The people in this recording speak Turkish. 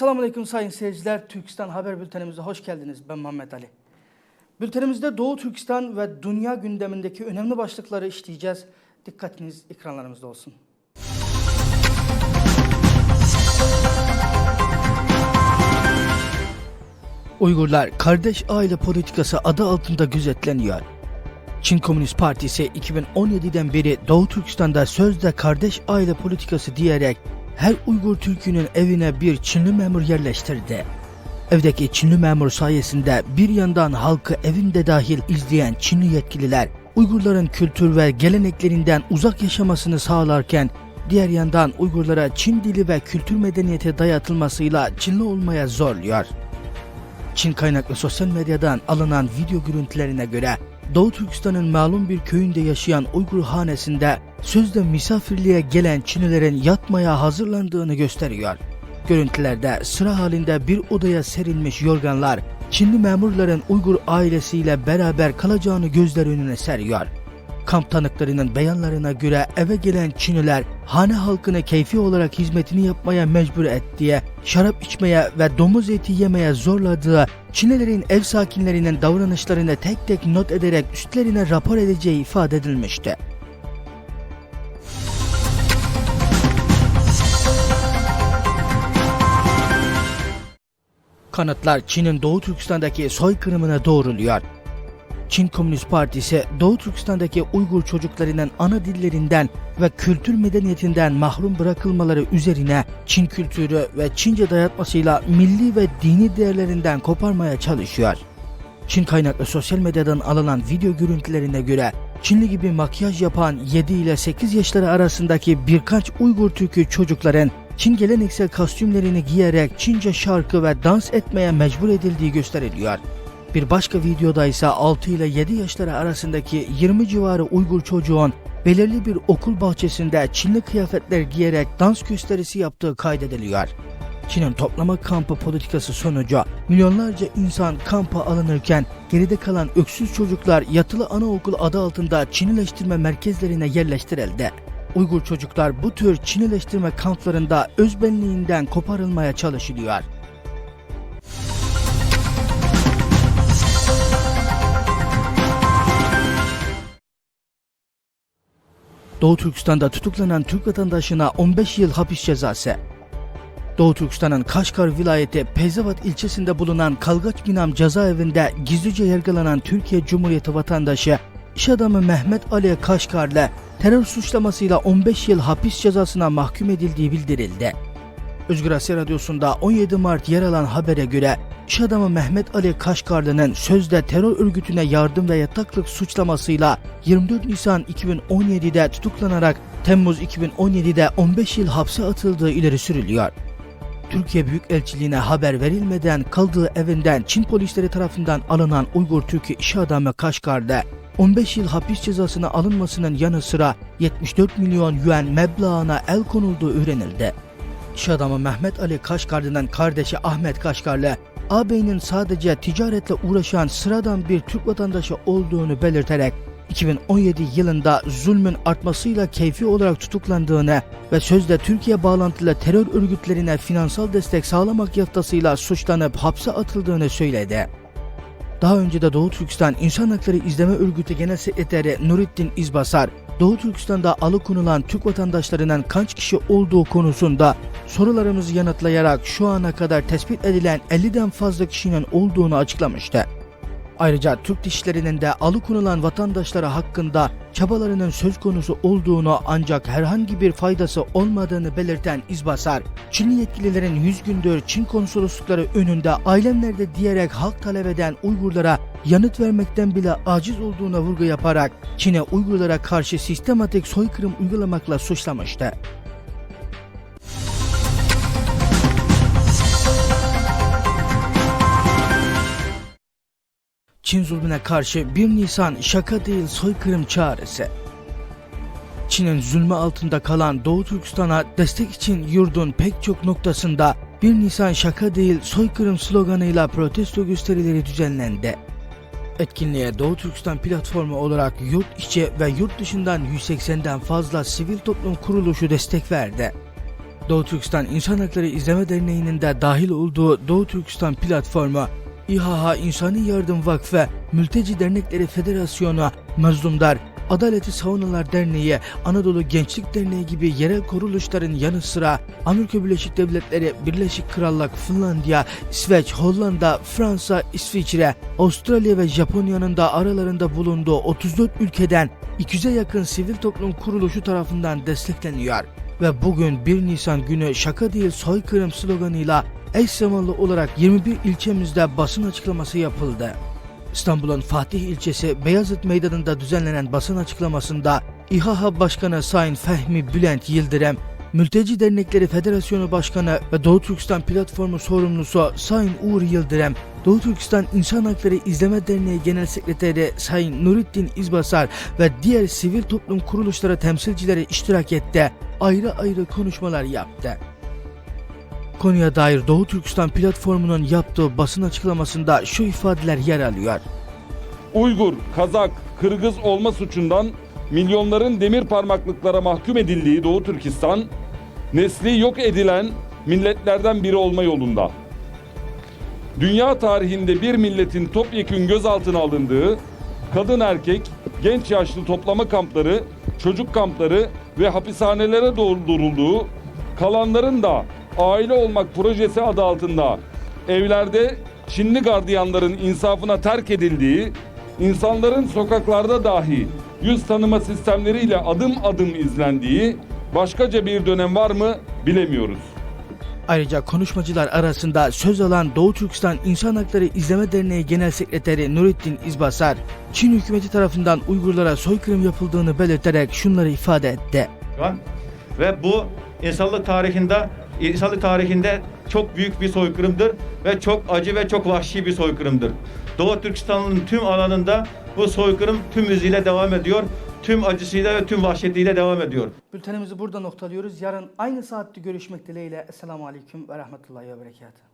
Esselamu Aleyküm sayın seyirciler. Türkistan Haber Bültenimize hoş geldiniz. Ben Muhammed Ali. Bültenimizde Doğu Türkistan ve dünya gündemindeki önemli başlıkları işleyeceğiz. Dikkatiniz ekranlarımızda olsun. Uygurlar kardeş aile politikası adı altında gözetleniyor. Çin Komünist Partisi 2017'den beri Doğu Türkistan'da sözde kardeş aile politikası diyerek her Uygur Türk'ünün evine bir Çinli memur yerleştirdi. Evdeki Çinli memur sayesinde bir yandan halkı evinde dahil izleyen Çinli yetkililer Uygurların kültür ve geleneklerinden uzak yaşamasını sağlarken diğer yandan Uygurlara Çin dili ve kültür medeniyeti dayatılmasıyla Çinli olmaya zorluyor. Çin kaynaklı sosyal medyadan alınan video görüntülerine göre Doğu Türkistan'ın malum bir köyünde yaşayan Uygur hanesinde sözde misafirliğe gelen Çinlilerin yatmaya hazırlandığını gösteriyor. Görüntülerde sıra halinde bir odaya serilmiş yorganlar Çinli memurların Uygur ailesiyle beraber kalacağını gözler önüne seriyor. Kamp tanıklarının beyanlarına göre eve gelen Çinliler hane halkını keyfi olarak hizmetini yapmaya mecbur ettiği, şarap içmeye ve domuz eti yemeye zorladığı, Çinlilerin ev sakinlerinin davranışlarını tek tek not ederek üstlerine rapor edeceği ifade edilmişti. Kanıtlar Çin'in Doğu Türkistan'daki soykırımına doğruluyor. Çin Komünist Partisi Doğu Türkistan'daki Uygur çocuklarının ana dillerinden ve kültür medeniyetinden mahrum bırakılmaları üzerine Çin kültürü ve Çince dayatmasıyla milli ve dini değerlerinden koparmaya çalışıyor. Çin kaynaklı sosyal medyadan alınan video görüntülerine göre Çinli gibi makyaj yapan 7 ile 8 yaşları arasındaki birkaç Uygur Türk'ü çocukların Çin geleneksel kostümlerini giyerek Çince şarkı ve dans etmeye mecbur edildiği gösteriliyor. Bir başka videoda ise 6 ile 7 yaşları arasındaki 20 civarı Uygur çocuğun belirli bir okul bahçesinde Çinli kıyafetler giyerek dans gösterisi yaptığı kaydediliyor. Çin'in toplama kampı politikası sonucu milyonlarca insan kampa alınırken geride kalan öksüz çocuklar yatılı anaokul adı altında Çinileştirme merkezlerine yerleştirildi. Uygur çocuklar bu tür Çinileştirme kamplarında özbenliğinden koparılmaya çalışılıyor. Doğu Türkistan'da tutuklanan Türk vatandaşına 15 yıl hapis cezası. Doğu Türkistan'ın Kaşgar vilayeti Pezzavat ilçesinde bulunan Kalgaç Binam cezaevinde gizlice yargılanan Türkiye Cumhuriyeti vatandaşı iş adamı Mehmet Ali Kaşgar'la terör suçlamasıyla 15 yıl hapis cezasına mahkum edildiği bildirildi. Özgür Asya Radyosu'nda 17 Mart yer alan habere göre iş adamı Mehmet Ali Kaşgarlı'nın sözde terör örgütüne yardım ve yataklık suçlamasıyla 24 Nisan 2017'de tutuklanarak Temmuz 2017'de 15 yıl hapse atıldığı ileri sürülüyor. Türkiye Büyükelçiliğine haber verilmeden kaldığı evinden Çin polisleri tarafından alınan Uygur Türk'ü iş adamı Kaşgar'da 15 yıl hapis cezasına alınmasının yanı sıra 74 milyon yuan meblağına el konulduğu öğrenildi. İş adamı Mehmet Ali Kaşgarlı'nın kardeşi Ahmet Kaşgarlı, ağabeyinin sadece ticaretle uğraşan sıradan bir Türk vatandaşı olduğunu belirterek 2017 yılında zulmün artmasıyla keyfi olarak tutuklandığını ve sözde Türkiye bağlantılı terör örgütlerine finansal destek sağlamak yaftasıyla suçlanıp hapse atıldığını söyledi. Daha önce de Doğu Türkistan İnsan Hakları İzleme Örgütü Genel Sekreteri Nurettin İzbasar, Doğu Türkistan'da alıkonulan Türk vatandaşlarının kaç kişi olduğu konusunda sorularımızı yanıtlayarak şu ana kadar tespit edilen 50'den fazla kişinin olduğunu açıklamıştı. Ayrıca Türk dişlerinin de alıkonulan vatandaşları hakkında çabalarının söz konusu olduğunu ancak herhangi bir faydası olmadığını belirten İzbasar, Çinli yetkililerin 100 gündür Çin konsoloslukları önünde ailemlerde diyerek halk talep eden Uygurlara yanıt vermekten bile aciz olduğuna vurgu yaparak Çin'e Uygurlara karşı sistematik soykırım uygulamakla suçlamıştı. Çin zulmüne karşı 1 Nisan şaka değil soykırım çağrısı. Çin'in zulmü altında kalan Doğu Türkistan'a destek için yurdun pek çok noktasında 1 Nisan şaka değil soykırım sloganıyla protesto gösterileri düzenlendi. Etkinliğe Doğu Türkistan platformu olarak yurt içi ve yurt dışından 180'den fazla sivil toplum kuruluşu destek verdi. Doğu Türkistan İnsan Hakları İzleme Derneği'nin de dahil olduğu Doğu Türkistan platformu, İHH İnsani Yardım Vakfı, Mülteci Dernekleri Federasyonu, Mazlumlar, Adaleti Savunular Derneği, Anadolu Gençlik Derneği gibi yerel kuruluşların yanı sıra Amerika Birleşik Devletleri, Birleşik Krallık, Finlandiya, İsveç, Hollanda, Fransa, İsviçre, Avustralya ve Japonya'nın da aralarında bulunduğu 34 ülkeden 200'e yakın sivil toplum kuruluşu tarafından destekleniyor. Ve bugün 1 Nisan günü şaka değil soykırım sloganıyla eş zamanlı olarak 21 ilçemizde basın açıklaması yapıldı. İstanbul'un Fatih ilçesi Beyazıt Meydanı'nda düzenlenen basın açıklamasında İHA Başkanı Sayın Fehmi Bülent Yıldırım, Mülteci Dernekleri Federasyonu Başkanı ve Doğu Türkistan Platformu sorumlusu Sayın Uğur Yıldırım, Doğu Türkistan İnsan Hakları İzleme Derneği Genel Sekreteri Sayın Nurettin İzbasar ve diğer sivil toplum kuruluşları temsilcileri iştirak etti. Ayrı ayrı konuşmalar yaptı. Konuya dair Doğu Türkistan platformunun yaptığı basın açıklamasında şu ifadeler yer alıyor. Uygur, Kazak, Kırgız olma suçundan milyonların demir parmaklıklara mahkum edildiği Doğu Türkistan, nesli yok edilen milletlerden biri olma yolunda. Dünya tarihinde bir milletin topyekün gözaltına alındığı, kadın erkek, genç yaşlı toplama kampları, çocuk kampları ve hapishanelere doldurulduğu, kalanların da aile olmak projesi adı altında evlerde Çinli gardiyanların insafına terk edildiği, insanların sokaklarda dahi yüz tanıma sistemleriyle adım adım izlendiği başkaca bir dönem var mı bilemiyoruz. Ayrıca konuşmacılar arasında söz alan Doğu Türkistan İnsan Hakları İzleme Derneği Genel Sekreteri Nurettin İzbasar, Çin hükümeti tarafından Uygurlara soykırım yapıldığını belirterek şunları ifade etti. Ve bu insanlık tarihinde insanlık tarihinde çok büyük bir soykırımdır ve çok acı ve çok vahşi bir soykırımdır. Doğu Türkistan'ın tüm alanında bu soykırım tüm hızıyla devam ediyor. Tüm acısıyla ve tüm vahşetiyle devam ediyor. Bültenimizi burada noktalıyoruz. Yarın aynı saatte görüşmek dileğiyle. Esselamu Aleyküm ve Rahmetullahi ve Berekatuhu.